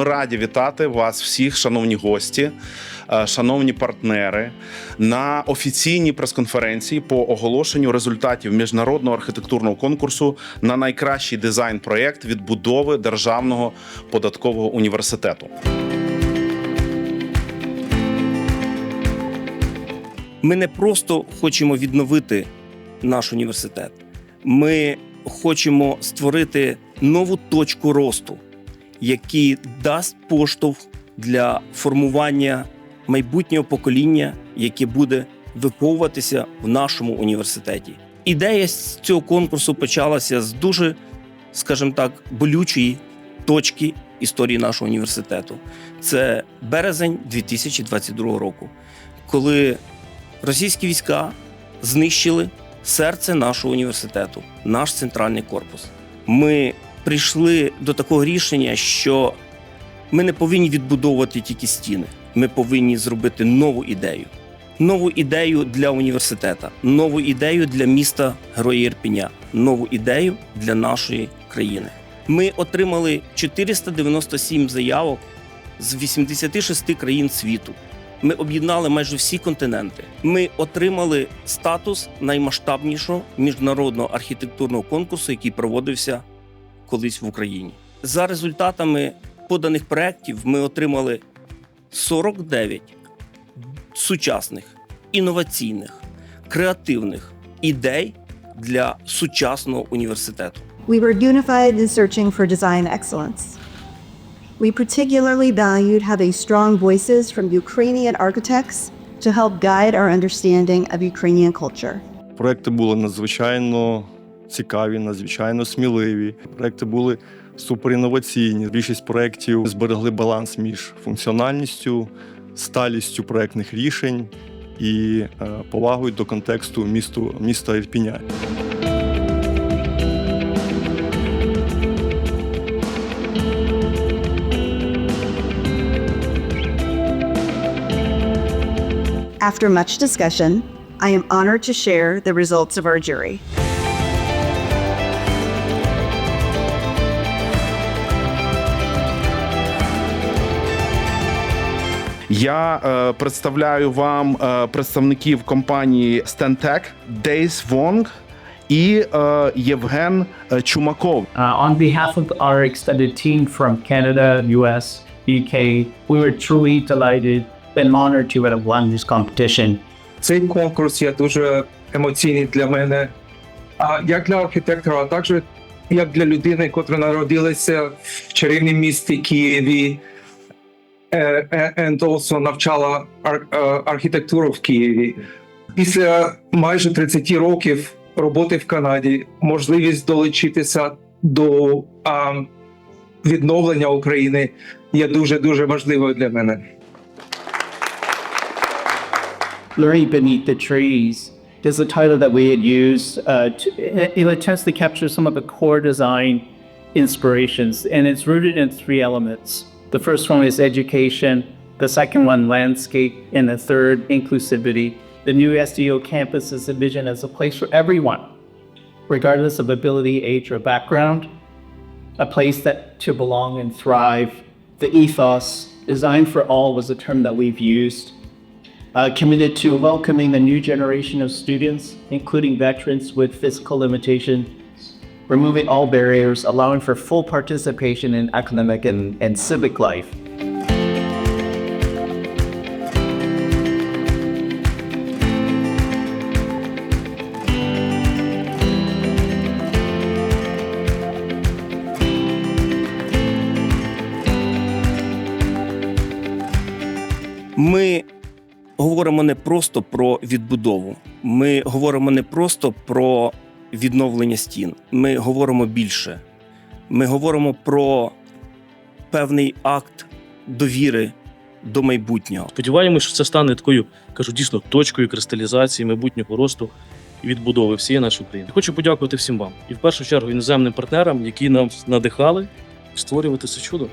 Ми раді вітати вас всіх, шановні гості, е, шановні партнери, на офіційній прес-конференції по оголошенню результатів міжнародного архітектурного конкурсу на найкращий дизайн-проєкт відбудови державного податкового університету. Ми не просто хочемо відновити наш університет. Ми хочемо створити нову точку росту, який дасть поштовх для формування майбутнього покоління, яке буде виховуватися в нашому університеті. Ідея з цього конкурсу почалася з дуже, скажімо так, болючої точки історії нашого університету. Це березень 2022 року, коли російські війська знищили серце нашого університету, наш центральний корпус. Ми прийшли до такого рішення, що ми не повинні відбудовувати тільки стіни. Ми повинні зробити нову ідею. Нову ідею для університету, нову ідею для міста Герої Ірпеня, нову ідею для нашої країни. Ми отримали 497 заявок з 86 країн світу. Ми об'єднали майже всі континенти. Ми отримали статус наймасштабнішого міжнародного архітектурного конкурсу, який проводився колись в Україні. За результатами поданих проєктів ми отримали 49 сучасних, інноваційних, креативних ідей для сучасного університету. We were unified in searching for design excellence. We particularly valued having strong voices from Ukrainian architects to help guide our understanding of Ukrainian culture. Проекти були надзвичайно цікаві, надзвичайно сміливі. Проекти були суперінноваційні. Більшість проєктів зберегли баланс між функціональністю, сталістю проєктних рішень і е, повагою до контексту місту, міста Ірпіня. After much discussion, I am honored to share the results of our jury. Я е, представляю вам е, представників компанії Stantec, Дейс Вонг і е, Євген е, Чумаков. Uh, on behalf of our extended team from Canada, US, UK, we were truly delighted and honored to have won this competition. Цей конкурс є дуже емоційний для мене, а як для архітектора, а також як для людини, яка народилася в чарівному місті Києві, and also навчала ар- е, архітектуру в Києві. Після майже 30 років роботи в Канаді можливість долучитися до а, відновлення України є дуже дуже важливою для мене. Blurry Beneath the Trees is the title that we had used. Uh, to, it attempts to capture some of the core design inspirations, and it's rooted in three elements. The first one is education, the second one, landscape, and the third, inclusivity. The new SDO campus is envisioned as a place for everyone, regardless of ability, age, or background, a place that to belong and thrive. The ethos, design for all, was a term that we've used uh, committed to welcoming the new generation of students, including veterans with physical limitations, removing all barriers, allowing for full participation in academic and, and civic life. Ми говоримо не просто про відбудову, ми говоримо не просто про відновлення стін. Ми говоримо більше. Ми говоримо про певний акт довіри до майбутнього. Сподіваємось, що це стане такою, кажу, дійсно точкою кристалізації майбутнього росту і відбудови всієї нашої України. Хочу подякувати всім вам і в першу чергу іноземним партнерам, які нам надихали створювати це чудо.